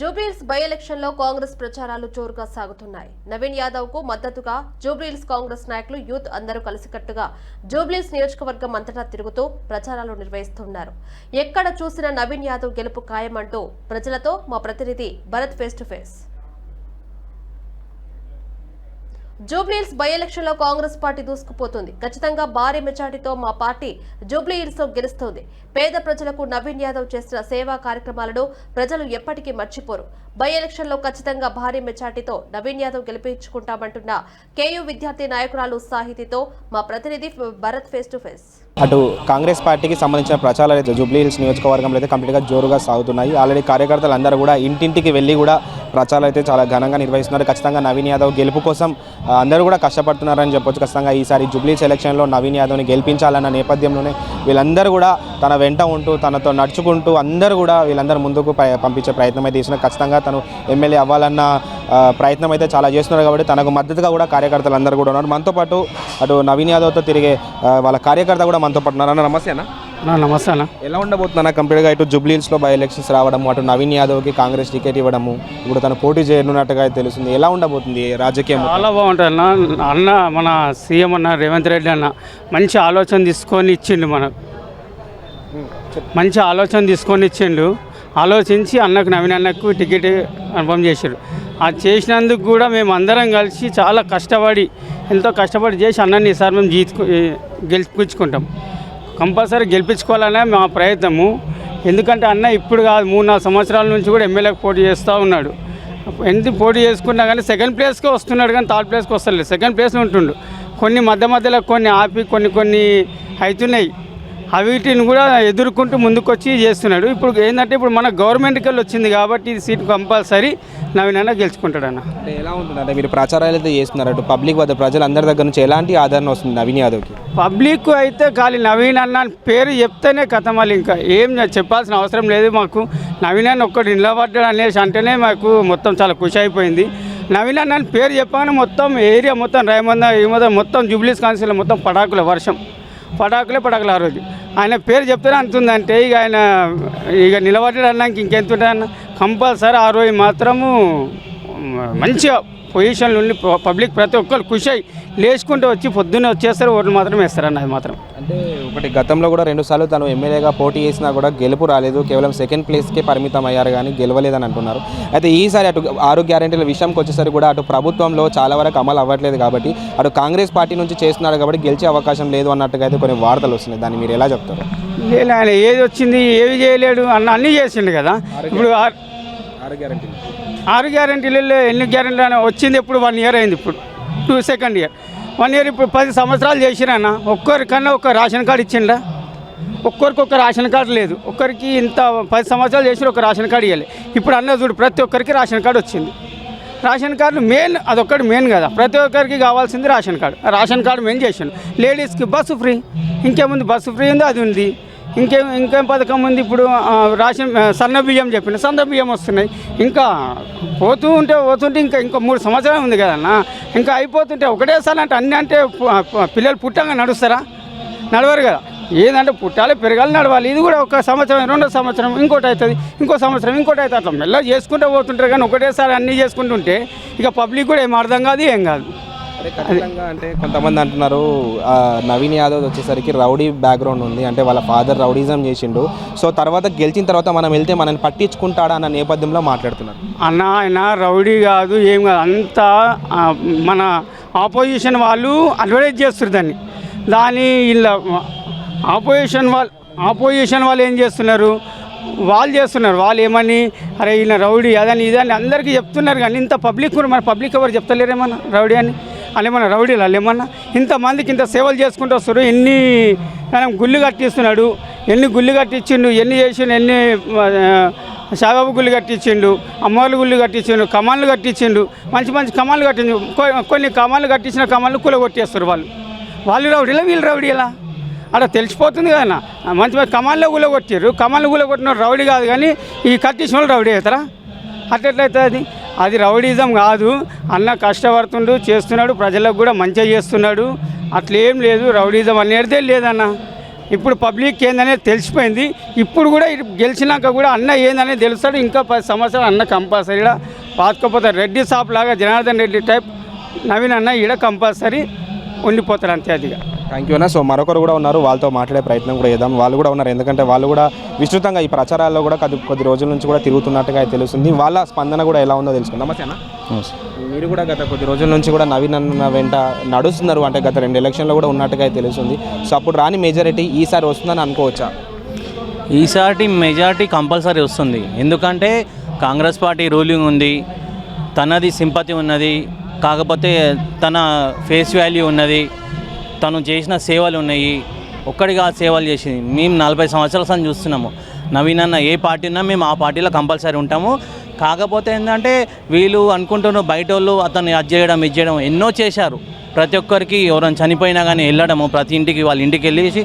Jubilee Hills by ఎలక్షన్లో కాంగ్రెస్ ప్రచారాలు జోరుగా సాగుతున్నాయి. నవీన్ యాదవ్కు మద్దతుగా జూబ్లీహిల్స్ కాంగ్రెస్ నాయకులు యూత్ అందరూ కలిసికట్టుగా జూబ్లీల్స్ నియోజకవర్గం అంతటా తిరుగుతూ ప్రచారాలు నిర్వహిస్తున్నారు. ఎక్కడ చూసినా నవీన్ యాదవ్ గెలుపు ఖాయమంటూ ప్రజలతో మా ప్రతినిధి Bharat face to face Jubilee Hills by ఎలక్షన్లో కాంగ్రెస్ పార్టీ దూసుకుపోతుంది. ఖచ్చితంగా భారీ మెజార్టీతో మా పార్టీ జూబ్లీహిల్స్లో గెలుస్తోంది. పేద ప్రజలకు నవీన్ యాదవ్ చేసిన సేవా కార్యక్రమాలను ప్రజలు ఎప్పటికీ మర్చిపోరు. బై ఎలక్షన్లో ఖచ్చితంగా భారీ మెజార్టీతో నవీన్ యాదవ్ గెలిపించుకుంటామంటున్న కేయూ విద్యార్థి నాయకురాలు సాహితీతో మా ప్రతినిధి భరత్ ఫేస్ టు ఫేస్ అటు కాంగ్రెస్ పార్టీకి సంబంధించిన ప్రచారాలు అయితే జూబ్లీ హిల్స్ నియోజకవర్గంలో అయితే కంప్లీట్గా జోరుగా సాగుతున్నాయి. ఆల్రెడీ కార్యకర్తలు అందరూ కూడా ఇంటింటికి వెళ్ళి కూడా ప్రచారాలు అయితే చాలా ఘనంగా నిర్వహిస్తున్నారు. ఖచ్చితంగా నవీన్ యాదవ్ గెలుపు కోసం అందరూ కూడా కష్టపడుతున్నారని చెప్పొచ్చు. ఖచ్చితంగా ఈసారి జూబ్లీ ఎలక్షన్లో నవీన్ యాదవ్ని గెలిపించాలన్న నేపథ్యంలోనే వీళ్ళందరూ కూడా తన వెంట ఉంటూ తనతో నడుచుకుంటూ అందరూ కూడా వీళ్ళందరూ ముందుకు పంపించే ప్రయత్నం అయితే చేస్తున్నారు. ఖచ్చితంగా తను ఎమ్మెల్యే అవ్వాలన్న ప్రయత్నం అయితే చాలా చేస్తున్నారు కాబట్టి తనకు మద్దతుగా కూడా కార్యకర్తలు అందరూ కూడా ఉన్నారు. మనతో పాటు అటు నవీన్ యాదవ్తో తిరిగే వాళ్ళ కార్యకర్త కూడా మనతో పాటు ఉన్నారు. అన్న నమస్తే అన్న. నమస్తే అన్న. ఎలా ఉండబోతుందన్న కంప్లీట్గా ఇటు జూబ్లీ హిల్స్లో బై ఎలక్షన్స్ రావడము అటు నవీన్ యాదవ్కి కాంగ్రెస్ టికెట్ ఇవ్వడము ఇప్పుడు తను పోటీ చేయనున్నట్టుగా తెలుస్తుంది. ఎలా ఉండబోతుంది రాజకీయం చాలా బాగుంటుంది అన్న. అన్న మన సీఎం అన్న రేవంత్ రెడ్డి అన్న మంచి ఆలోచన తీసుకొని ఇచ్చిండు మనకు. మంచి ఆలోచన తీసుకొని ఇచ్చిండు. ఆలోచించి అన్నకు నవీన్ అన్నకు టికెట్ కన్ఫర్మ్ చేశారు. అది చేసినందుకు కూడా మేము అందరం కలిసి చాలా కష్టపడి ఎంతో కష్టపడి చేసి అన్నని ఈసారి మేము జీతుకు గెలిపించుకుంటాం. కంపల్సరీ గెలిపించుకోవాలనే మా ప్రయత్నము. ఎందుకంటే అన్న ఇప్పుడు కాదు మూడు నాలుగు సంవత్సరాల నుంచి కూడా ఎమ్మెల్యేకి పోటీ చేస్తూ ఉన్నాడు. ఎంత పోటీ చేసుకున్నా కానీ సెకండ్ ప్లేస్కే వస్తున్నాడు కానీ థర్డ్ ప్లేస్కి వస్తలేదు. సెకండ్ ప్లేస్లో ఉంటుండు. కొన్ని మధ్య మధ్యలో కొన్ని ఆపి కొన్ని కొన్ని అవుతున్నాయి. అవిటిని కూడా ఎదుర్కొంటూ ముందుకొచ్చి చేస్తున్నాడు. ఇప్పుడు ఏంటంటే ఇప్పుడు మన గవర్నమెంట్కి వెళ్ళి వచ్చింది కాబట్టి ఈ సీట్ కంపల్సరీ నవీనన్న గెలుచుకుంటాడన్న. అంటే ఎలా ఉంటుంది అంటే మీరు ప్రచారాలు అయితే చేస్తున్నారు. అటు పబ్లిక్ వద్ద ప్రజలందరి దగ్గర నుంచి ఎలాంటి ఆదరణ వస్తుంది నవీన్ యాదవ్కి? పబ్లిక్ అయితే ఖాళీ నవీన్ అన్న పేరు చెప్తేనే కథ మళ్ళీ ఇంకా. ఏం చెప్పాల్సిన అవసరం లేదు మాకు. నవీన్ అన్న ఒక్కటి నిలబడ్డాడు అనేసి అంటేనే మాకు మొత్తం చాలా ఖుషి అయిపోయింది. నవీన్ అన్న పేరు చెప్పగానే మొత్తం ఏరియా మొత్తం రైమంద ఈ మొత్తం మొత్తం జూబ్లీస్ కాన్సిల్ మొత్తం పటాకుల వర్షం. పటాకులే పటాకులు ఆ రోజు. ఆయన పేరు చెప్తేనే అంతుందంటే ఇక ఆయన ఇక నిలబడ్డాడు అన్నాక ఇంకెంత కంపల్సరీ ఆ రోజు మాత్రము మంచిగా పొజిషన్లు ఉండి పబ్లిక్ ప్రతి ఒక్కరు ఖుషి అయ్యి లేచుకుంటూ వచ్చి పొద్దున్నే వచ్చేస్తారు ఓట్లు మాత్రం వేస్తారన్న అది మాత్రం. అంటే ఒకటి గతంలో కూడా రెండు సార్లు తను ఎమ్మెల్యేగా పోటీ చేసినా కూడా గెలుపు రాలేదు కేవలం సెకండ్ ప్లేస్కే పరిమితం అయ్యారు కానీ గెలవలేదని అంటున్నారు. అయితే ఈసారి అటు ఆరు గ్యారెంటీల విషయంకి వచ్చేసరికి కూడా అటు ప్రభుత్వంలో చాలా వరకు అమలు అవ్వట్లేదు కాబట్టి అటు కాంగ్రెస్ పార్టీ నుంచి చేస్తున్నాడు కాబట్టి గెలిచే అవకాశం లేదు అన్నట్టుగా అయితే కొన్ని వార్తలు వస్తున్నాయి. దాన్ని మీరు ఎలా చెప్తారు? లేదు ఆయన ఏది వచ్చింది ఏవి చేయలేడు అన్న అన్నీ చేసిండు కదా. ఇప్పుడు ఆరు గ్యారంటీలు. ఆరు ఎన్ని గ్యారెంటీలు వచ్చింది ఇప్పుడు వన్ ఇయర్ అయింది ఇప్పుడు. Two second year. One year ఇప్పుడు పది సంవత్సరాలు చేసిరన్న ఒక్కరికన్నా ఒక రేషన్ కార్డు ఇచ్చిండా ఒక్కరికి ఒక రేషన్ కార్డు లేదు. ఒక్కరికి ఇంత పది సంవత్సరాలు చేసి ఒక రేషన్ కార్డు ఇవ్వాలి ఇప్పుడు అన్న చూడు ప్రతి ఒక్కరికి రేషన్ కార్డు వచ్చింది. రేషన్ కార్డు మెయిన్ అదొక్కటి మెయిన్ కదా. ప్రతి ఒక్కరికి కావాల్సింది ration card. Ration card main చేసాను లేడీస్కి బస్సు ఫ్రీ. ఇంకేముంది? బస్సు ఫ్రీ ఉంది అది ఉంది. ఇంకేం ఇంకేం పథకం ఉంది ఇప్పుడు? రాసిన సన్న బియ్యం చెప్పిన సన్న బియ్యం వస్తున్నాయి. ఇంకా పోతూ ఉంటే పోతుంటే ఇంకా ఇంకా మూడు సంవత్సరాలు ఉంది కదన్నా. ఇంకా అయిపోతుంటే ఒకటేసారి అంటే అన్నీ అంటే పిల్లలు పుట్టంగా నడుస్తారా? నడవరు కదా. ఏదంటే పుట్టాలి పెరగాలి నడవాలి. ఇది కూడా ఒక సంవత్సరం రెండో సంవత్సరం ఇంకోటి అవుతుంది ఇంకో సంవత్సరం ఇంకోటి అవుతుంది అట్లా మెల్లగా చేసుకుంటూ పోతుంటారు కానీ ఒకటేసారి అన్నీ చేసుకుంటుంటే ఇక పబ్లిక్ కూడా ఏం అర్థం కాదు ఏం కాదు. ఖచ్చితంగా అంటే కొంతమంది అంటున్నారు నవీన్ యాదవ్ వచ్చేసరికి రౌడీ బ్యాక్గ్రౌండ్ ఉంది అంటే వాళ్ళ ఫాదర్ రౌడీజం చేసిండు. సో తర్వాత గెలిచిన తర్వాత మనం వెళ్తే మనల్ని పట్టించుకుంటాడా అన్న నేపథ్యంలో మాట్లాడుతున్నారు. అన్న ఆయన రౌడీ కాదు ఏం కాదు అంతా మన ఆపోజిషన్ వాళ్ళు అడ్వర్టైజ్ చేస్తారు దాన్ని. దాని ఇలా ఆపోజిషన్ వాళ్ళు ఆపోజిషన్ వాళ్ళు ఏం చేస్తున్నారు? వాళ్ళు చేస్తున్నారు వాళ్ళు ఏమని అరే ఈయన రౌడీ అదని ఇదని అందరికీ చెప్తున్నారు కానీ ఇంత పబ్లిక్ మన పబ్లిక్ ఎవరు చెప్తలేరేమన్నా రౌడీ అని. వాళ్ళేమన్నా రౌడీలు వాళ్ళు ఏమన్నా ఇంతమందికి ఇంత సేవలు చేసుకుంటూ వస్తారు ఎన్ని గుళ్ళు కట్టిస్తున్నాడు. ఎన్ని గుళ్ళు కట్టించిండు ఎన్ని చేసిండు ఎన్ని ఆ, సాయిబాబు గుళ్ళు కట్టించిండు అమ్మవారి గుళ్ళు కట్టించిండు కమాన్లు కట్టించిండు మంచి మంచి కమాన్లు కట్టించు కొన్ని కమాన్లు కట్టించిన కమాన్లు కూల కొట్టేస్తారు వాళ్ళు. వాళ్ళు రౌడీలా వీళ్ళు రౌడీలా? అక్కడ తెలిసిపోతుంది కదా మంచి మంచి కమాన్లో గుల కొట్టారు కమాన్లు గుల కొట్టిన రౌడీ కాదు కానీ ఈ కట్టించిన వాళ్ళు రౌడీ అవుతారా? అట్లెట్లయితే అది అది రౌడీజం కాదు. అన్న కష్టపడుతుండు చేస్తున్నాడు ప్రజలకు కూడా మంచిగా చేస్తున్నాడు. అట్లేం లేదు రౌడీజం అనేదే లేదన్న. ఇప్పుడు పబ్లిక్ ఏందనేది తెలిసిపోయింది. ఇప్పుడు కూడా గెలిచినాక కూడా అన్న ఏందనేది తెలుస్తాడు. ఇంకా పది సంవత్సరాలు అన్న కంపల్సరీగా పాతుకపోతారు రెడ్డి షాప్ లాగా జనార్దన్ రెడ్డి టైప్ నవీన్ అన్న ఈడ కంపల్సరీ ఉండిపోతారు అంతే అదిగా థ్యాంక్ యూ అన్న. సో మరొకరు కూడా ఉన్నారు. వాళ్ళతో మాట్లాడే ప్రయత్నం కూడా చేద్దాం. వాళ్ళు కూడా ఉన్నారు. ఎందుకంటే వాళ్ళు కూడా విస్తృతంగా ఈ ప్రచారాల్లో కూడా కొద్ది కొద్ది రోజుల నుంచి కూడా తిరుగుతున్నట్టుగా తెలుస్తుంది. వాళ్ళ స్పందన కూడా ఎలా ఉందో తెలుసుకుందాం. అన్న. మీరు కూడా గత కొద్ది రోజుల నుంచి కూడా నవీన్ అన్న వెంట నడుస్తున్నారు. అంటే గత రెండు ఎలక్షన్లో కూడా ఉన్నట్టుగా తెలుస్తుంది. సో అప్పుడు రాని మెజారిటీ ఈసారి వస్తుందని అనుకోవచ్చా? ఈసారి మెజారిటీ కంపల్సరీ వస్తుంది. ఎందుకంటే కాంగ్రెస్ పార్టీ రూలింగ్ ఉంది. తనది సింపతి ఉన్నది. కాకపోతే తన ఫేస్ వాల్యూ ఉన్నది. తను చేసిన సేవలు ఉన్నాయి. ఒక్కడిగా సేవలు చేసింది. మేము నలభై సంవత్సరాల సంది చూస్తున్నాము. నవీన్ అన్న ఏ పార్టీ ఉన్నా మేము ఆ పార్టీలో కంపల్సరీ ఉంటాము. కాకపోతే ఏంటంటే వీళ్ళు అనుకుంటున్న బయట వాళ్ళు అతన్ని అది చేయడం ఇది చేయడం ఎన్నో చేశారు. ప్రతి ఒక్కరికి ఎవరైనా చనిపోయినా కానీ వెళ్ళడము ప్రతి ఇంటికి వాళ్ళ ఇంటికి వెళ్ళేసి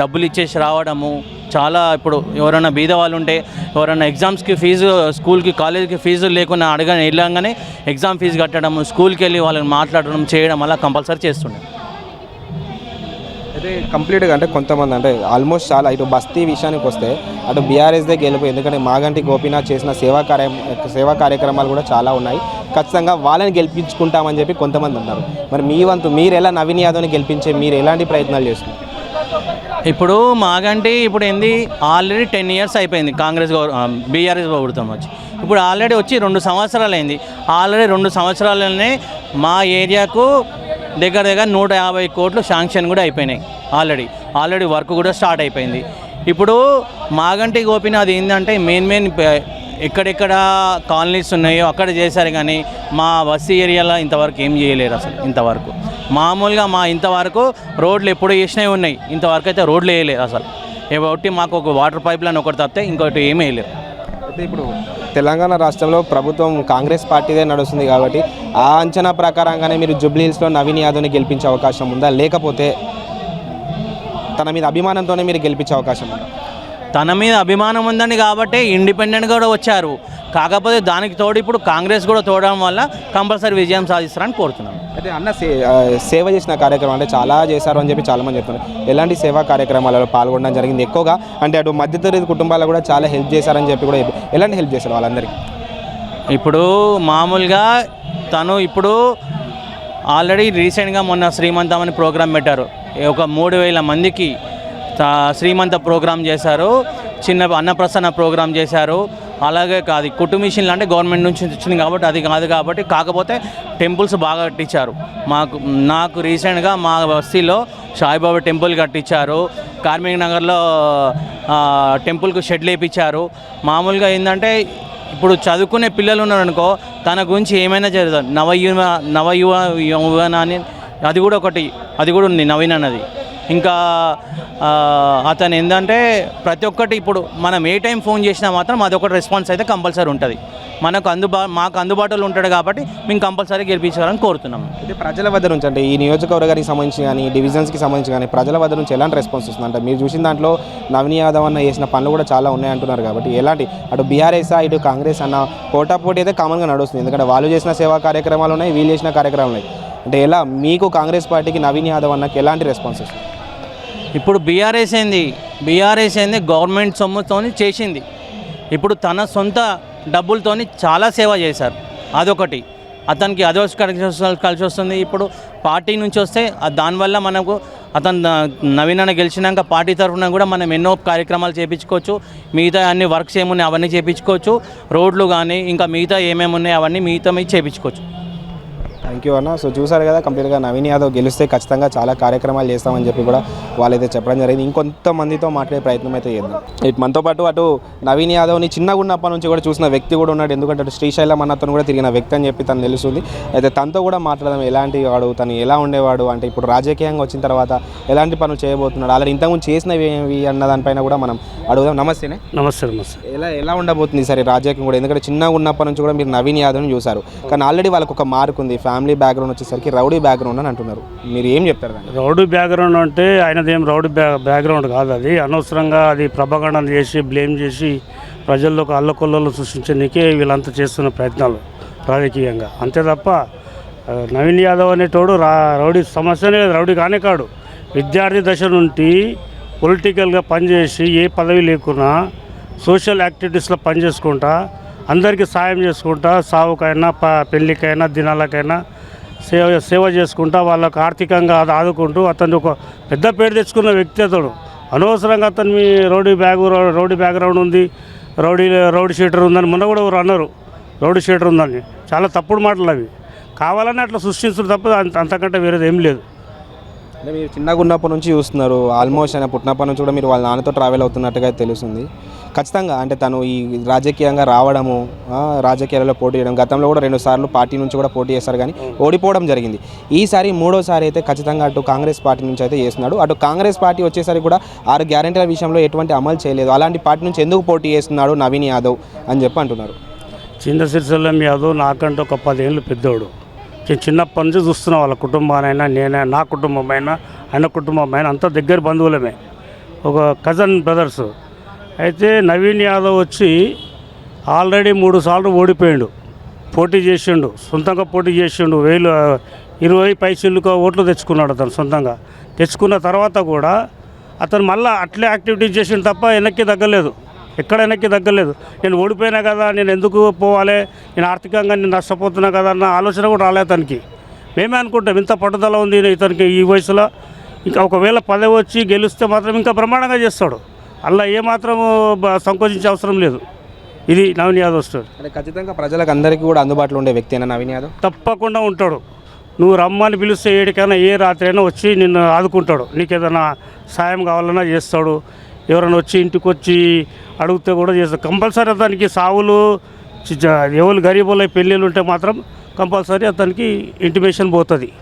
డబ్బులు ఇచ్చేసి రావడము. చాలా ఇప్పుడు ఎవరైనా బీద వాళ్ళు ఉంటే ఎవరైనా ఎగ్జామ్స్కి ఫీజు స్కూల్కి కాలేజీకి ఫీజు లేకుండా అడగని వెళ్ళగానే ఎగ్జామ్ ఫీజు కట్టడం స్కూల్కి వెళ్ళి వాళ్ళని మాట్లాడడం చేయడం అలా కంపల్సరీ చేస్తుండే. అయితే కంప్లీట్గా అంటే కొంతమంది అంటే ఆల్మోస్ట్ చాలా ఇటు బస్తీ విషయానికి వస్తే అటు బీఆర్ఎస్దే గెలిపోయి ఎందుకంటే మాగంటి గోపీనాథ్ చేసిన సేవా కార్య సేవా కార్యక్రమాలు కూడా చాలా ఉన్నాయి. ఖచ్చితంగా వాళ్ళని గెలిపించుకుంటామని చెప్పి కొంతమంది ఉన్నారు మరి మీ వంతు మీరు ఎలా నవీన్ యాదవ్ని గెలిపించే మీరు ఎలాంటి ప్రయత్నాలు చేస్తున్నారు? ఇప్పుడు మాగంటి ఇప్పుడు ఏంది ఆల్రెడీ టెన్ ఇయర్స్ అయిపోయింది కాంగ్రెస్ బీఆర్ఎస్ ప్రభుత్వం వచ్చి. ఇప్పుడు ఆల్రెడీ వచ్చి రెండు సంవత్సరాలు అయింది ఆల్రెడీ రెండు సంవత్సరాలనే మా ఏరియాకు దగ్గర దగ్గర నూట యాభై కోట్లు శాంక్షన్ కూడా అయిపోయినాయి ఆల్రెడీ. ఆల్రెడీ వర్క్ కూడా స్టార్ట్ అయిపోయింది. ఇప్పుడు మాగంటి గోపినాథ్ ఏంటంటే మెయిన్ మెయిన్ ఎక్కడెక్కడ కాలనీస్ ఉన్నాయో అక్కడ చేశారు కానీ మా బస్సు ఏరియాలో ఇంతవరకు ఏం చేయలేరు అసలు ఇంతవరకు. మామూలుగా మా ఇంతవరకు రోడ్లు ఎప్పుడు వేసినవి ఉన్నాయి. ఇంతవరకు అయితే రోడ్లు వేయలేరు అసలు. ఒకటి మాకు ఒక వాటర్ పైప్ లైన్ ఒకటి తప్పితే ఇంకోటి ఏమీ వేయలేరు అయితే ఇప్పుడు తెలంగాణ రాష్ట్రంలో ప్రభుత్వం కాంగ్రెస్ పార్టీదే నడుస్తుంది కాబట్టి ఆ అంచనా ప్రకారంగానే మీరు జూబ్లీహిల్స్లో నవీన్ యాదవ్ని గెలిపించే అవకాశం ఉందా? లేకపోతే తన మీద అభిమానంతోనే మీరు గెలిపించే అవకాశం ఉందా? తన మీద అభిమానం ఉందని కాబట్టి ఇండిపెండెంట్ కూడా వచ్చారు. కాకపోతే దానికి తోడు ఇప్పుడు కాంగ్రెస్ కూడా తోడడం వల్ల కంపల్సరీ విజయం సాధిస్తారని కోరుతున్నాను అయితే అన్న సేవ చేసిన కార్యక్రమం అంటే చాలా చేశారు అని చెప్పి చాలామంది చెప్తున్నారు. ఎలాంటి సేవా కార్యక్రమాలలో పాల్గొనడం జరిగింది? ఎక్కువగా అంటే అటు మధ్యతరగతి కుటుంబాలకు కూడా చాలా హెల్ప్ చేశారని చెప్పి కూడా ఎలాంటి హెల్ప్ చేశారు వాళ్ళందరికీ? ఇప్పుడు మామూలుగా తను ఇప్పుడు ఆల్రెడీ రీసెంట్గా మొన్న శ్రీమంతం అని ప్రోగ్రాం పెట్టారు. ఒక మూడు వేల మందికి శ్రీమంత ప్రోగ్రాం చేశారు. చిన్న అన్నప్రసన్న ప్రోగ్రాం చేశారు. అలాగే కాదు కుటుంబిషన్లు అంటే గవర్నమెంట్ నుంచి వచ్చింది కాబట్టి అది కాదు కాబట్టి కాకపోతే టెంపుల్స్ బాగా కట్టించారు. మాకు నాకు రీసెంట్గా మా బస్తీలో సాయిబాబా టెంపుల్ కట్టించారు. కార్మిక నగర్లో టెంపుల్కు షెడ్లు వేయించారు మామూలుగా ఏంటంటే ఇప్పుడు చదువుకునే పిల్లలు ఉన్నారనుకో తన గురించి ఏమైనా జరుగుతుంది నవయువ నవయువ యువన అని అది కూడా ఒకటి అది కూడా ఉంది నవీన్ అన్నది. ఇంకా అతను ఏంటంటే ప్రతి ఒక్కటి ఇప్పుడు మనం ఏ టైం ఫోన్ చేసినా మాత్రం అది ఒకటి రెస్పాన్స్ అయితే కంపల్సరీ ఉంటుంది. మనకు అందుబా మాకు అందుబాటులో ఉంటాడు కాబట్టి మేము కంపల్సరీ గెలిపించాలని కోరుతున్నాం. ఇది ప్రజల వద్ద నుంచి అంటే ఈ నియోజకవర్గానికి సంబంధించి కానీ డివిజన్స్కి సంబంధించి కానీ ప్రజల వద్ద నుంచి ఎలాంటి రెస్పాన్స్ వస్తుంది అంటే మీరు చూసిన దాంట్లో నవీన్ యాదవ్ అన్న చేసిన పనులు కూడా చాలా ఉన్నాయి అంటున్నారు కాబట్టి ఎలాంటి అటు బీఆర్ఎస్ ఇటు కాంగ్రెస్ అన్న పోటాపోటీ అయితే కామన్గా నడుస్తుంది. ఎందుకంటే వాళ్ళు చేసిన సేవా కార్యక్రమాలు ఉన్నాయి వీళ్ళు చేసిన కార్యక్రమాలు ఉన్నాయి. అంటే ఎలా మీకు కాంగ్రెస్ పార్టీకి నవీన్ యాదవ్ అన్నకి ఎలాంటి రెస్పాన్స్ వస్తుంది? ఇప్పుడు బీఆర్ఎస్ ఏంది? బీఆర్ఎస్ ఏంది? గవర్నమెంట్ సొమ్ముతోని చేసింది. ఇప్పుడు తన సొంత డబ్బులతోని చాలా సేవ చేశారు. అదొకటి. అతనికి అదో కలిసి కలిసి వస్తుంది. ఇప్పుడు పార్టీ నుంచి వస్తే దానివల్ల మనకు అతను న- నవీన్ అన్న గెలిచినాక పార్టీ తరఫున కూడా మనం ఎన్నో కార్యక్రమాలు చేయించుకోవచ్చు మిగతా అన్ని వర్క్స్ ఏమున్నాయి అవన్నీ చేయించుకోవచ్చు రోడ్లు కానీ ఇంకా మిగతా ఏమేమి ఉన్నాయి అవన్నీ మిగతా మీద చేయించుకోవచ్చు థ్యాంక్ యూ అన్న. సో చూసారు కదా కంప్లీట్గా నవీన్ యాదవ్ గెలిస్తే ఖచ్చితంగా చాలా కార్యక్రమాలు చేస్తామని చెప్పి కూడా వాళ్ళైతే చెప్పడం జరిగింది. ఇంకొంతమందితో మాట్లాడే ప్రయత్నం అయితే చేద్దాం. ఇటు మనతో పాటు అటు నవీన్ యాదవ్ని చిన్నగా ఉన్నప్పటి నుంచి కూడా చూసిన వ్యక్తి కూడా ఉన్నాడు. ఎందుకంటే అటు శ్రీశైలం అన్నతను కూడా తిరిగిన వ్యక్తి అని చెప్పి తను తెలుస్తుంది. అయితే తనతో కూడా మాట్లాడదాం. ఎలాంటి వాడు తను ఎలా ఉండేవాడు అంటే ఇప్పుడు రాజకీయంగా వచ్చిన తర్వాత ఎలాంటి పనులు చేయబోతున్నాడు? అలాగే ఇంతకుముందు చేసినవి ఏవి అన్న దానిపైన కూడా మనం అడుగుదాం. నమస్తేనే. నమస్తే నమస్తే. ఎలా ఎలా ఉండబోతుంది సరే రాజకీయం కూడా? ఎందుకంటే చిన్నగా ఉన్నప్పటి నుంచి కూడా మీరు నవీన్ యాదవ్ని చూసారు కానీ ఆల్రెడీ వాళ్ళకి ఒక మార్క్ ఉంది. ఫ్యామిలీ ఫ్యామిలీ బ్యాక్గ్రౌండ్ వచ్చేసరికి రౌడీ బ్యాక్గ్రౌండ్ అని అంటున్నారు. మీరు ఏం చెప్తారు దాన్ని రౌడీ బ్యాక్గ్రౌండ్ అంటే ఆయనదేం రౌడీ బ్యా బ్యాక్గ్రౌండ్ కాదు అది. అనవసరంగా అది ప్రభాగండం చేసి బ్లేమ్ చేసి ప్రజల్లో ఒక అల్లకొల్లలు సృష్టించడానికే వీళ్ళంతా చేస్తున్న ప్రయత్నాలు రాజకీయంగా. అంతే తప్ప నవీన్ యాదవ్ అనేటోడు రా రౌడీ సమస్యనే రౌడీ కానే కాడు. విద్యార్థి దశ నుండి పొలిటికల్గా పనిచేసి ఏ పదవి లేకున్నా సోషల్ యాక్టివిటీస్లో పనిచేసుకుంటా అందరికీ సాయం చేసుకుంటా సావుకైనా ప పెళ్ళికైనా దినాలకైనా సేవ సేవ చేసుకుంటా వాళ్ళకు ఆర్థికంగా ఆదుకుంటూ అతను ఒక పెద్ద పేరు తెచ్చుకున్న వ్యక్తి అతడు. అనవసరంగా అతను మీ రౌడీ బ్యాగ్ రౌడీ బ్యాక్గ్రౌండ్ ఉంది రౌడీ రౌడీ షీటర్ ఉందని మొన్న కూడా ఎవరు అన్నారు రౌడీ షీటర్ ఉందని. చాలా తప్పుడు మాటలు అవి. కావాలని అట్లా సృష్టించడం తప్ప అంతకంటే వేరేది ఏం లేదు. అంటే మీరు చిన్నగా ఉన్నప్పటి నుంచి చూస్తున్నారు. ఆల్మోస్ట్ ఆయన పుట్టినప్పటి నుంచి కూడా మీరు వాళ్ళ నాన్నతో ట్రావెల్ అవుతున్నట్టుగా తెలుస్తుంది. ఖచ్చితంగా అంటే తను ఈ రాజకీయంగా రావడము రాజకీయాలలో పోటీ చేయడం గతంలో కూడా రెండు సార్లు పార్టీ నుంచి కూడా పోటీ చేశారు కానీ ఓడిపోవడం జరిగింది. ఈసారి మూడోసారి అయితే ఖచ్చితంగా అటు కాంగ్రెస్ పార్టీ నుంచి అయితే చేస్తున్నాడు. అటు కాంగ్రెస్ పార్టీ వచ్చేసరికి కూడా ఆరు గ్యారెంటీల విషయంలో ఎటువంటి అమలు చేయలేదు. అలాంటి పార్టీ నుంచి ఎందుకు పోటీ చేస్తున్నాడు నవీన్ యాదవ్ అని చెప్పి అంటున్నారు. చిన్న సిరిసెల్లం యాదవ్ నాకంటే ఒక పదేళ్ళు పెద్దోడు. నేను చిన్నప్పటి నుంచి చూస్తున్నా వాళ్ళ కుటుంబానైనా నేనే నా కుటుంబమైనా ఆయన కుటుంబమైనా అంతా దగ్గర బంధువులమే. ఒక కజన్ బ్రదర్స్ అయితే నవీన్ యాదవ్ వచ్చి ఆల్రెడీ మూడు సార్లు ఓడిపోయాడు. పోటీ చేసిండు. సొంతంగా పోటీ చేసిండు. వేలు ఇరవై పైసలుగా ఓట్లు తెచ్చుకున్నాడు అతను సొంతంగా. తెచ్చుకున్న తర్వాత కూడా అతను మళ్ళీ అట్లే యాక్టివిటీస్ చేసిండు తప్ప వెనక్కి తగ్గలేదు. ఎక్కడ వెనక్కి తగ్గలేదు. నేను ఓడిపోయినా కదా నేను ఎందుకు పోవాలి? నేను ఆర్థికంగా నేను నష్టపోతున్నా కదా అన్న ఆలోచన కూడా రాలేదు అతనికి. మేమే అనుకుంటాం ఇంత పట్టుదల ఉంది ఇతనికి ఈ వయసులో. ఇంకా ఒకవేళ పదవి వచ్చి గెలిస్తే మాత్రం ఇంకా బ్రహ్మాండంగా చేస్తాడు. అలా ఏమాత్రం సంకోచించే అవసరం లేదు. ఇది నవీన్ యాదవ్ స్టోరీ. అంటే ఖచ్చితంగా ప్రజలకు అందరికీ కూడా అందుబాటులో ఉండే వ్యక్తి అయినా నవీన్ యాదవ్? తప్పకుండా ఉంటాడు. నువ్వు రమ్మని పిలిస్తే ఏడికైనా ఏ రాత్రి అయినా వచ్చి నిన్ను ఆదుకుంటాడు. నీకు ఏదైనా సాయం కావాలన్నా చేస్తాడు. ఎవరైనా వచ్చి ఇంటికి వచ్చి అడిగితే కూడా చేస్తాడు. కంపల్సరీ అతనికి సావులు ఎవరు గరీబుల పెళ్ళిళ్ళు ఉంటే మాత్రం కంపల్సరీ అతనికి ఇంటిమేషన్ పోతుంది.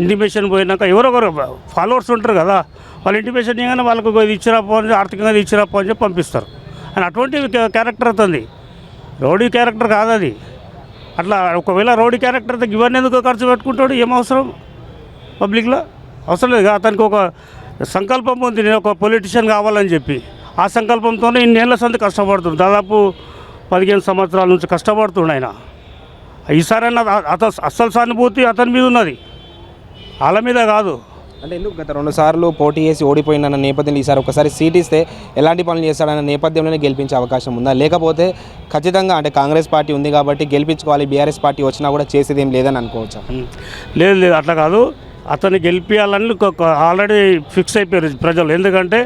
ఇంటిమేషన్ పోయినాక ఎవరో ఒకరు ఫాలోవర్స్ ఉంటారు కదా వాళ్ళు ఇంటిమేషన్ ఇవ్వగానే వాళ్ళకు ఇది ఇచ్చిరా అని ఆర్థికంగా ఇది ఇచ్చిరా అని చెప్పి పంపిస్తారు. అని అటువంటి క్యారెక్టర్ అవుతుంది రౌడీ క్యారెక్టర్ కాదు అది. అట్లా ఒకవేళ రౌడీ క్యారెక్టర్ అయితే ఇవన్నీ ఎందుకు ఖర్చు పెట్టుకుంటాడు? ఏం అవసరం? పబ్లిక్లో అవసరం లేదు. అతనికి ఒక సంకల్పం ఉంది. నేను ఒక పొలిటీషియన్ కావాలని చెప్పి. ఆ సంకల్పంతోనే ఇన్నేళ్ళ సంది కష్టపడుతుంది దాదాపు పదిహేను సంవత్సరాల నుంచి కష్టపడుతుండు ఆయన. ఈసారైనా అత అస్సలు సానుభూతి అతని మీద ఉన్నది. వాళ్ళ మీద కాదు. అంటే ఎందుకు గత రెండు సార్లు పోటీ చేసి ఓడిపోయిన నేపథ్యంలో ఈసారి ఒకసారి సీట్ ఇస్తే ఎలాంటి పనులు చేస్తాడన్న నేపథ్యంలోనే గెలిపించే అవకాశం ఉందా? లేకపోతే ఖచ్చితంగా అంటే కాంగ్రెస్ పార్టీ ఉంది కాబట్టి గెలిపించుకోవాలి బీఆర్ఎస్ పార్టీ వచ్చినా కూడా చేసేది ఏం లేదని అనుకోవచ్చా. లేదు లేదు అట్లా కాదు. అతన్ని గెలిపించాలని ఆల్రెడీ ఫిక్స్ అయిపోయారు ప్రజలు. ఎందుకంటే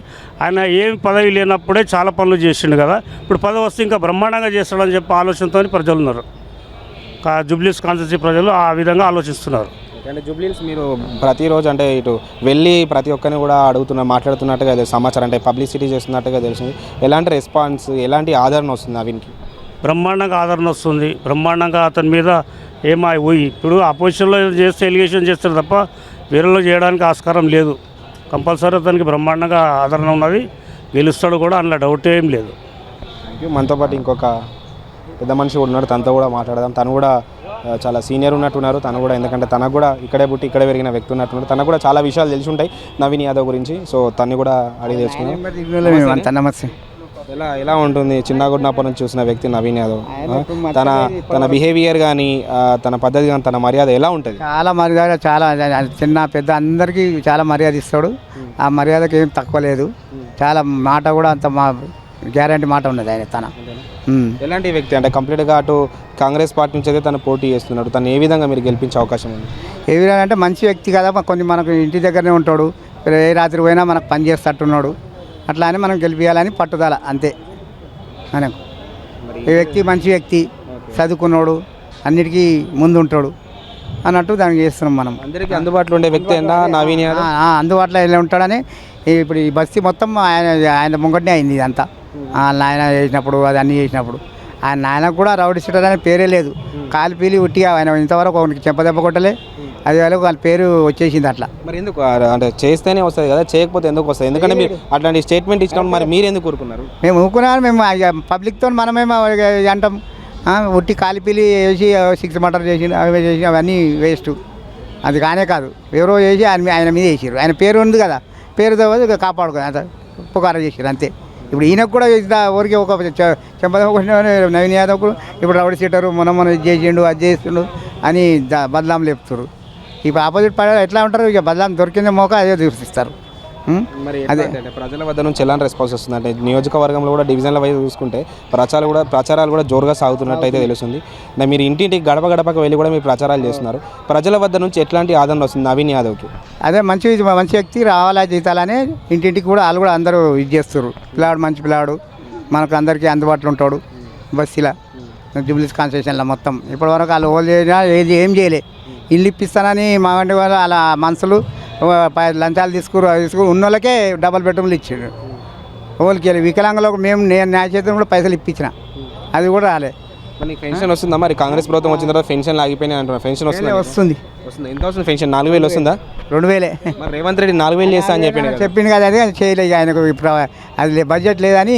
ఆయన ఏం పదవి లేనప్పుడే చాలా పనులు చేసిండు కదా. ఇప్పుడు పదవి వస్తే ఇంకా బ్రహ్మాండంగా చేస్తాడని చెప్పి ఆలోచనతో ప్రజలు ఉన్నారు జూబ్లీస్ కాన్స్టిట్యూన్సీ ప్రజలు ఆ విధంగా ఆలోచిస్తున్నారు. అంటే జూబ్లీస్ మీరు ప్రతిరోజు అంటే ఇటు వెళ్ళి ప్రతి ఒక్కరిని కూడా అడుగుతున్న మాట్లాడుతున్నట్టుగా తెలుసు. సమాచారం అంటే పబ్లిసిటీ చేస్తున్నట్టుగా తెలిసింది ఎలాంటి రెస్పాన్స్ ఎలాంటి ఆదరణ వస్తుంది నవీన్కి? బ్రహ్మాండంగా ఆదరణ వస్తుంది. బ్రహ్మాండంగా అతని మీద ఏమా పోయి ఇప్పుడు అపోజిషన్లో చేస్తే ఎలిగేషన్ చేస్తారు తప్ప వేరేలో చేయడానికి ఆస్కారం లేదు. కంపల్సరీ అతనికి బ్రహ్మాండంగా ఆదరణ ఉన్నది. గెలుస్తాడు కూడా అందులో డౌట్ ఏం లేదు. థ్యాంక్ యూ మనతో పాటు ఇంకొక పెద్ద మనిషి ఉన్నాడు. తనతో కూడా మాట్లాడదాం. తను కూడా చాలా సీనియర్ ఉన్నట్టున్నారు. తను కూడా ఎందుకంటే తనకు కూడా ఇక్కడే పుట్టి ఇక్కడే పెరిగిన వ్యక్తి ఉన్నట్టున్నారు. తనకు కూడా చాలా విషయాలు తెలిసి ఉంటాయి నవీన్ యాదవ్ గురించి. సో తన్ని కూడా అడిగి నమస్తే. ఎలా ఎలా ఉంటుంది చిన్నగా ఉన్నప్పటి నుంచి చూసిన వ్యక్తి నవీన్ యాదవ్? తన తన బిహేవియర్ కానీ తన పద్ధతి కానీ తన మర్యాద ఎలా ఉంటుంది? చాలా మర్యాద చాలా చిన్న పెద్ద అందరికీ చాలా మర్యాద ఇస్తాడు. ఆ మర్యాదకి ఏం తక్కువ లేదు. చాలా మాట కూడా అంత మా గ్యారంటీ మాట ఉన్నది ఆయన తన. ఎలాంటి వ్యక్తి? అంటే కంప్లీట్గా అటు కాంగ్రెస్ పార్టీ నుంచి అయితే తను పోటీ చేస్తున్నాడు. తను ఏ విధంగా మీరు గెలిపించే అవకాశం ఉంది? ఏ విధంగా అంటే మంచి వ్యక్తి కదా కొన్ని మనకు ఇంటి దగ్గరనే ఉంటాడు. ఏ రాత్రి పోయినా మనకు పని చేస్తట్టున్నాడు. అట్లా అని మనం గెలిపించాలని పట్టుదల అంతే. మనకు ఈ వ్యక్తి మంచి వ్యక్తి చదువుకున్నాడు అన్నిటికీ ముందు ఉంటాడు అన్నట్టు దానికి చేస్తున్నాం మనం. అందరికీ అందుబాటులో ఉండే వ్యక్తి నవీన్ అందుబాటులో వెళ్ళి ఉంటాడని ఇప్పుడు ఈ బస్తీ మొత్తం ఆయన ఆయన ముంగట్నే అయింది ఇదంతా. ఆ, నాయన చేసినప్పుడు అది అన్నీ చేసినప్పుడు. ఆయన నాయనకు కూడా రౌడీ షీటర్ అనే పేరే లేదు. కాలు పీలి ఉట్టిగా ఆయన ఇంతవరకు ఒకరికి చెంపదెబ్బ కొట్టలే. అది వాళ్ళకి వాళ్ళ పేరు వచ్చేసింది అట్లా. మరి ఎందుకు ఆ, అంటే చేస్తేనే వస్తుంది కదా చేయకపోతే ఎందుకు వస్తుంది? ఎందుకంటే మీరు అట్లాంటి స్టేట్మెంట్ ఇచ్చినప్పుడు మరి మీరు ఎందుకు కోరుకున్నారు మేము ఊరుకున్నాను మేము పబ్లిక్తో మనమేమో అంటాం. ఆ, ఉట్టి కాలిపీలి వేసి సిక్స్ మటర్ చేసి అవి చేసి అవన్నీ వేస్ట్ అది కానే కాదు. ఎవరో చేసి ఆయన ఆయన మీద వేసారు ఆయన పేరు ఉంది కదా. పేరుతో కాపాడుకో అంత పుకార చేసారు అంతే. ఇప్పుడు ఈయనకు కూడా ఊరికి ఒక చె- నవీన్ యాదవ్ ఇప్పుడు రౌడీ సీటరు మొన్న మొన్న ఇది చేసిండు అది చేసిండు అని ద- బదలాం లేపుతారు ఇప్పుడు ఆపోజిట్ పడ ఎట్లా ఉంటారు? ఇక బదలాం దొరికిందే మోక అదే చూపిస్తారు. అదే. ప్రజల వద్ద నుంచి ఎలాంటి రెస్పాన్స్ వస్తుంది? అంటే నియోజకవర్గంలో కూడా డివిజన్ల వైజ్ చూసుకుంటే ప్రచారాలు కూడా ప్రచారాలు కూడా జోరుగా సాగుతున్నట్టు అయితే తెలుస్తుంది. మీరు ఇంటింటికి గడప గడపకు వెళ్ళి కూడా మీరు ప్రచారాలు చేస్తున్నారు. ప్రజల వద్ద నుంచి ఎట్లాంటి ఆదరణ వస్తుంది నవీన్ యాదవ్కి? అదే మంచి మంచి వ్యక్తి రావాలా జీతాలని ఇంటింటికి కూడా వాళ్ళు కూడా అందరూ ఇది చేస్తారు పిల్లాడు మంచి పిల్లాడు. మనకు అందరికీ అందుబాటులో ఉంటాడు. బస్సులా జూబ్లీస్ కాన్స్టిట్యూషన్లో మొత్తం. ఇప్పటివరకు వాళ్ళు ఓల్ చేసినా ఏది ఏం చేయలే. ఇల్లు ఇప్పిస్తానని మా వంటి వాళ్ళు అలా మనసులు పై- లంచాలు తీసుకురు తీసుకురు. ఉన్న వాళ్ళకే డబల్ బెడ్రూమ్లు ఇచ్చాడు ఓళ్ళకి వికలాంగులకు మేము నేను నా చేతిలో కూడా పైసలు ఇప్పించిన. అది కూడా రాలే. మరి పెన్షన్ వస్తుందా? మరి కాంగ్రెస్ ప్రభుత్వం వచ్చిన తర్వాత పెన్షన్ ఆగిపోయినాయి అంటున్నారు. పెన్షన్ వస్తుందా వస్తుంది. వస్తుంది. ఎంత వస్తుంది పెన్షన్? నాలుగు వేలు వస్తుందా? రెండు వేలే. మరి రేవంత్ రెడ్డి నాలుగు వేలు చేస్తా అని చెప్పిండు కదా. చెప్పింది కదా అది చేయలేదు ఆయనకు ఇప్పుడు అది బడ్జెట్ లేదని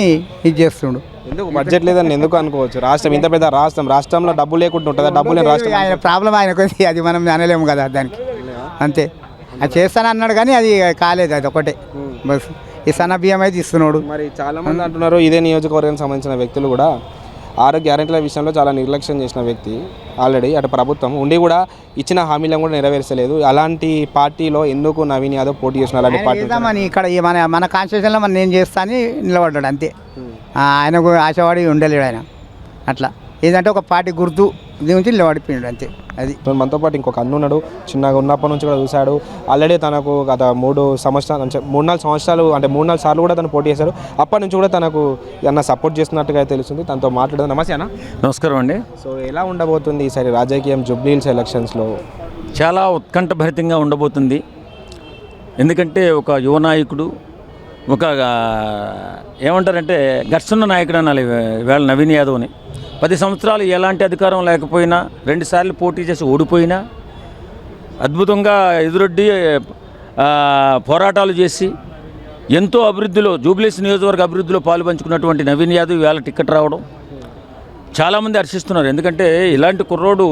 ఇది చేస్తుండు. ఎందుకు బడ్జెట్ లేదని ఎందుకు అనుకోవచ్చు? రాష్ట్రం ఇంత పెద్ద రాష్ట్రం రాష్ట్రంలో డబ్బు లేకుండా ఉంటుందా? డబ్బు లేని రాష్ట్రం ఆయన ప్రాబ్లం ఆయనకు. అది మనం అనలేము కదా దానికి. అంతే. అది చేస్తాను అన్నాడు కానీ అది కాలేదు అది ఒకటే. బస్ ఈ సన్న బియ్యం అయితే ఇస్తున్నాడు. మరి చాలా మంది అంటున్నారు ఇదే నియోజకవర్గానికి సంబంధించిన వ్యక్తులు కూడా ఆరోగ్య గ్యారెంటీల విషయంలో చాలా నిర్లక్ష్యం చేసిన వ్యక్తి ఆల్రెడీ అటు ప్రభుత్వం ఉండి కూడా ఇచ్చిన హామీలను కూడా నెరవేర్చలేదు. అలాంటి పార్టీలో ఎందుకు నవీన్ యాదవ్ పోటీ చేసిన అలాంటి ఆయన పార్టీ ఇక్కడ మన మన కాన్స్టిట్యూషన్లో మనం నేను చేస్తా అని నిలబడ్డాడు అంతే. ఆ, ఆయనకు ఆశవాడి ఉండలేడు ఆయన. అట్లా. ఏదంటే ఒక పార్టీ గుర్తు దీని నుంచి నిలబడిపోయాడు అంతే అది. సో మనతో పాటు ఇంకొక అన్న ఉన్నాడు చిన్నగా ఉన్నప్పటి నుంచి కూడా చూశాడు. ఆల్రెడీ తనకు గత మూడు సంవత్సరాలు అంటే మూడు నాలుగు సంవత్సరాలు అంటే మూడు నాలుగు సార్లు కూడా తను పోటీ చేశాడు. అప్పటి నుంచి కూడా తనకు అన్న సపోర్ట్ చేస్తున్నట్టుగా తెలుస్తుంది. తనతో మాట్లాడదు. నమస్తే అన్న. నమస్కారం అండి. సో ఎలా ఉండబోతుంది ఈసారి రాజకీయం జుబ్లీల్స్ ఎలక్షన్స్లో? చాలా ఉత్కంఠభరితంగా ఉండబోతుంది. ఎందుకంటే ఒక యువ నాయకుడు ఒక ఏమంటారంటే ఘర్షణ నాయకుడు అనాలి వేళ నవీన్ యాదవ్ని. పది సంవత్సరాలు ఎలాంటి అధికారం లేకపోయినా రెండుసార్లు పోటీ చేసి ఓడిపోయినా అద్భుతంగా ఎదురొడ్డి పోరాటాలు చేసి ఎంతో అభివృద్ధిలో జూబ్లీస్ నియోజకవర్గ అభివృద్ధిలో పాల్పంచుకున్నటువంటి నవీన్ యాదవ్ వేళ టికెట్ రావడం చాలామంది హర్షిస్తున్నారు. ఎందుకంటే ఇలాంటి కుర్రోడు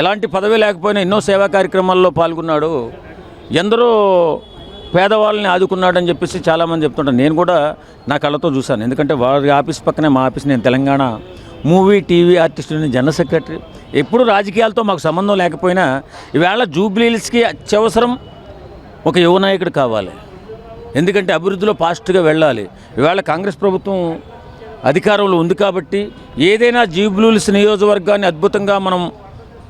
ఎలాంటి పదవి లేకపోయినా ఎన్నో సేవా కార్యక్రమాల్లో పాల్గొన్నాడు. ఎందరో పేదవాళ్ళని ఆదుకున్నాడని చెప్పేసి చాలామంది చెప్తుంటారు. నేను కూడా నా కళ్ళతో చూశాను. ఎందుకంటే వారి ఆఫీస్ పక్కనే మా ఆఫీస్ నేను Telangana movie TV artist general secretary. ఎప్పుడు రాజకీయాలతో మాకు సంబంధం లేకపోయినా ఈవేళ జూబ్లీల్స్కి అత్యవసరం ఒక యువ నాయకుడు కావాలి. ఎందుకంటే అభివృద్ధిలో ఫాస్ట్గా వెళ్ళాలి. ఈవేళ కాంగ్రెస్ ప్రభుత్వం అధికారంలో ఉంది కాబట్టి ఏదైనా జీబ్లూల్స్ నియోజకవర్గాన్ని అద్భుతంగా మనం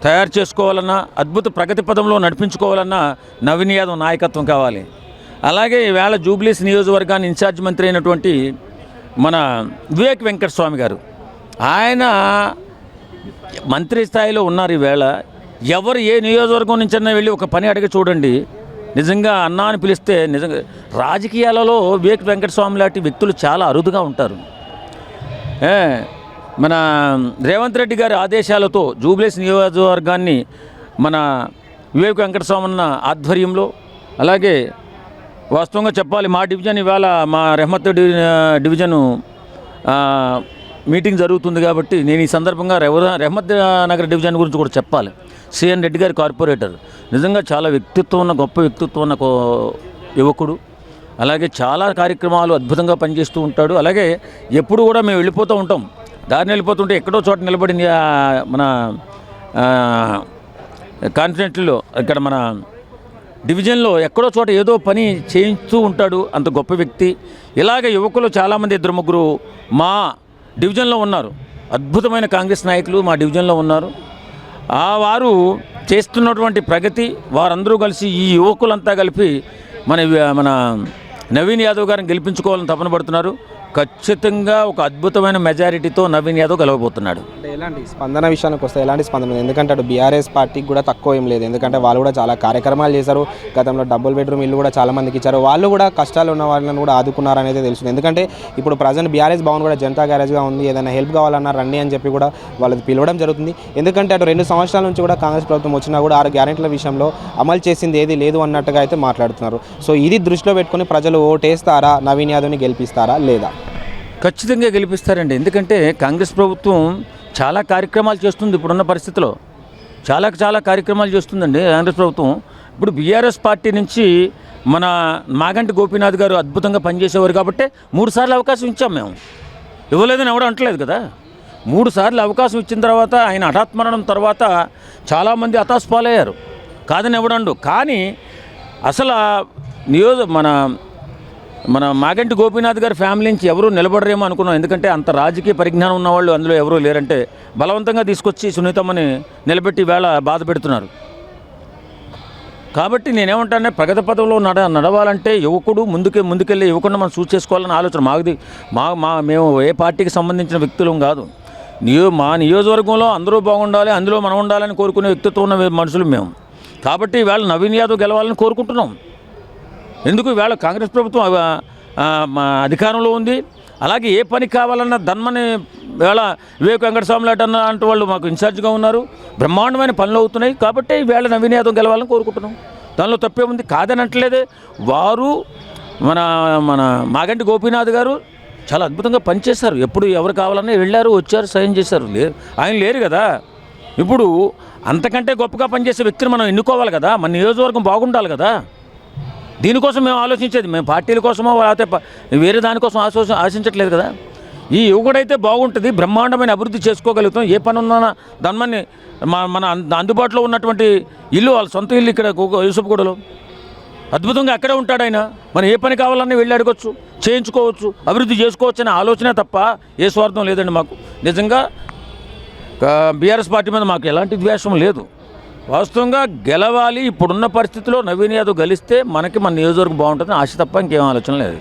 తయారు చేసుకోవాలన్నా అద్భుత ప్రగతి పదంలో నడిపించుకోవాలన్నా నవీన్ యాదవ్ నాయకత్వం కావాలి. అలాగే ఈవేళ జూబ్లీస్ నియోజకవర్గాన్ని ఇన్ఛార్జ్ మంత్రి అయినటువంటి మన వివేక్ వెంకటస్వామి గారు ఆయన మంత్రి స్థాయిలో ఉన్నారు ఈవేళ. ఎవరు ఏ నియోజకవర్గం నుంచైనా వెళ్ళి ఒక పని అడిగి చూడండి. నిజంగా అన్నా అని పిలిస్తే నిజంగా రాజకీయాలలో వివేక్ వెంకటస్వామి లాంటి వ్యక్తులు చాలా అరుదుగా ఉంటారు. మన రేవంత్ రెడ్డి గారి ఆదేశాలతో జూబ్లీస్ నియోజకవర్గాన్ని మన వివేక్ వెంకటస్వామి అన్న ఆధ్వర్యంలో అలాగే వాస్తవంగా చెప్పాలి మా డివిజన్ ఇవాళ మా రెహమత్ డివిజను మీటింగ్ జరుగుతుంది కాబట్టి నేను ఈ సందర్భంగా రెవ- నగర్ డివిజన్ గురించి కూడా చెప్పాలి. సిఎన్ రెడ్డి గారి కార్పొరేటర్. నిజంగా చాలా వ్యక్తిత్వం ఉన్న గొప్ప వ్యక్తిత్వం ఉన్న కో- యువకుడు. అలాగే చాలా కార్యక్రమాలు అద్భుతంగా పనిచేస్తూ ఉంటాడు. అలాగే ఎప్పుడు కూడా మేము వెళ్ళిపోతూ ఉంటాం. దారిని వెళ్ళిపోతుంటే ఎక్కడో చోట నిలబడి మన కాన్ఫిడెంట్లో ఇక్కడ మన డివిజన్లో ఎక్కడో చోట ఏదో పని చేయిస్తూ ఉంటాడు అంత గొప్ప వ్యక్తి. ఇలాగ యువకులు చాలామంది ఇద్దరు ముగ్గురు మా డివిజన్లో ఉన్నారు. అద్భుతమైన కాంగ్రెస్ నాయకులు మా డివిజన్లో ఉన్నారు. ఆ వారు చేస్తున్నటువంటి ప్రగతి వారందరూ కలిసి ఈ యువకులంతా కలిపి మన మన నవీన్ యాదవ్ గారిని గెలిపించుకోవాలని తపన పడుతున్నారు. ఖచ్చితంగా ఒక అద్భుతమైన మెజారిటీతో నవీన్ యాదవ్ గెలవబోతున్నాడు. అంటే ఎలాంటి స్పందన విషయానికి వస్తే ఎలాంటి స్పందన లేదు ఎందుకంటే అటు బీఆర్ఎస్ పార్టీకి కూడా తక్కువ ఏం లేదు. ఎందుకంటే వాళ్ళు కూడా చాలా కార్యక్రమాలు చేశారు. గతంలో డబుల్ బెడ్రూమ్ ఇల్లు కూడా చాలా మందికి ఇచ్చారు. వాళ్ళు కూడా కష్టాలు ఉన్న వాళ్ళని కూడా ఆదుకున్నారు అనేది తెలుస్తుంది. ఎందుకంటే ఇప్పుడు ప్రజెంట్ బీఆర్ఎస్ భవన్ కూడా జనతా గ్యారేజ్గా ఉంది. ఏదైనా హెల్ప్ కావాలన్నా రండి అని చెప్పి కూడా వాళ్ళది పిలవడం జరుగుతుంది. ఎందుకంటే అటు రెండు సంవత్సరాల నుంచి కూడా కాంగ్రెస్ ప్రభుత్వం వచ్చినా కూడా ఆరు గ్యారెంటీల విషయంలో అమలు చేసింది ఏది లేదు అన్నట్టుగా అయితే మాట్లాడుతున్నారు. సో ఇది దృష్టిలో పెట్టుకొని ప్రజలు ఓటేస్తారా? నవీన్ యాదవ్ని గెలిపిస్తారా? లేదా? ఖచ్చితంగా గెలిపిస్తారండి. ఎందుకంటే కాంగ్రెస్ ప్రభుత్వం చాలా కార్యక్రమాలు చేస్తుంది ఇప్పుడున్న పరిస్థితిలో. చాలా చాలా కార్యక్రమాలు చేస్తుందండి కాంగ్రెస్ ప్రభుత్వం. ఇప్పుడు బీఆర్ఎస్ పార్టీ నుంచి మన మాగంటి గోపీనాథ్ గారు అద్భుతంగా పనిచేసేవారు కాబట్టి మూడు సార్లు అవకాశం ఇచ్చాం మేము. ఇవ్వలేదని ఎవడం అంటలేదు కదా. మూడు సార్లు అవకాశం ఇచ్చిన తర్వాత ఆయన హఠాత్మరణం తర్వాత చాలామంది హతాస్పాలయ్యారు కాదని ఎవడండు కానీ అసలు నియోజ మన మన మాగంటి గోపీనాథ్ గారి ఫ్యామిలీ నుంచి ఎవరు నిలబడరేమో అనుకున్నాం. ఎందుకంటే అంత రాజకీయ పరిజ్ఞానం ఉన్నవాళ్ళు అందులో ఎవరూ లేరంటే బలవంతంగా తీసుకొచ్చి సునీతమ్మని నిలబెట్టి వేళ బాధ పెడుతున్నారు. కాబట్టి నేనేమంటానే ప్రగతి పదంలో నడ నడవాలంటే యువకుడు ముందుకే ముందుకెళ్ళి యువకుండా మనం చూస్ చేసుకోవాలని ఆలోచన మాది. మా మా మేము ఏ పార్టీకి సంబంధించిన వ్యక్తులం కాదు. నియో మా నియోజకవర్గంలో అందరూ బాగుండాలి అందులో మనం ఉండాలని కోరుకునే వ్యక్తిత్వం ఉన్న మనుషులు మేము. కాబట్టి వేళ నవీన్ యాదవ్ గెలవాలని కోరుకుంటున్నాం. ఎందుకు? వేళ కాంగ్రెస్ ప్రభుత్వం మా అధికారంలో ఉంది. అలాగే ఏ పని కావాలన్నా ధన్మని వేళ వివేక్ వెంకటస్వామి లాంటి అన్న అంటే వాళ్ళు మాకు ఇన్ఛార్జ్గా ఉన్నారు. బ్రహ్మాండమైన పనులు అవుతున్నాయి. కాబట్టి వేళ నవీన్ యాదవ్ గెలవాలని కోరుకుంటున్నాం. దానిలో తప్పే ఉంది. కాదని అంటలేదే వారు మన మన మాగంటి గోపీనాథ్ గారు చాలా అద్భుతంగా పనిచేశారు. ఎప్పుడు ఎవరు కావాలన్నా వెళ్ళారు వచ్చారు సహాయం చేశారు. లేరు ఆయన లేరు కదా. ఇప్పుడు అంతకంటే గొప్పగా పనిచేసే వ్యక్తిని మనం ఎన్నుకోవాలి కదా. మన నియోజకవర్గం బాగుండాలి కదా. దీనికోసం మేము ఆలోచించేది. మేము పార్టీల కోసమో లేకపోతే వేరే దానికోసం ఆశో ఆశించట్లేదు కదా. ఈ యువకుడైతే బాగుంటుంది బ్రహ్మాండమైన అభివృద్ధి చేసుకోగలుగుతాం. ఏ పని ఉన్నా దాని మన మన అందుబాటులో ఉన్నటువంటి ఇల్లు వాళ్ళ సొంత ఇల్లు ఇక్కడ కు- యూసుఫ్గూడలో అద్భుతంగా అక్కడే ఉంటాడు ఆయన. మనం ఏ పని కావాలన్నా వెళ్ళి అడగచ్చు చేయించుకోవచ్చు అభివృద్ధి చేసుకోవచ్చు అనే ఆలోచనే తప్ప ఏ స్వార్థం లేదండి మాకు. నిజంగా బీఆర్ఎస్ పార్టీ మీద మాకు ఎలాంటి ద్వేషం లేదు. వాస్తవంగా గెలవాలి ఇప్పుడున్న పరిస్థితిలో నవీన్ యాదవ్ గెలిస్తే మనకి మన నియోజకవర్గం బాగుంటుంది ఆశ తప్ప ఇంకేం ఆలోచన లేదు.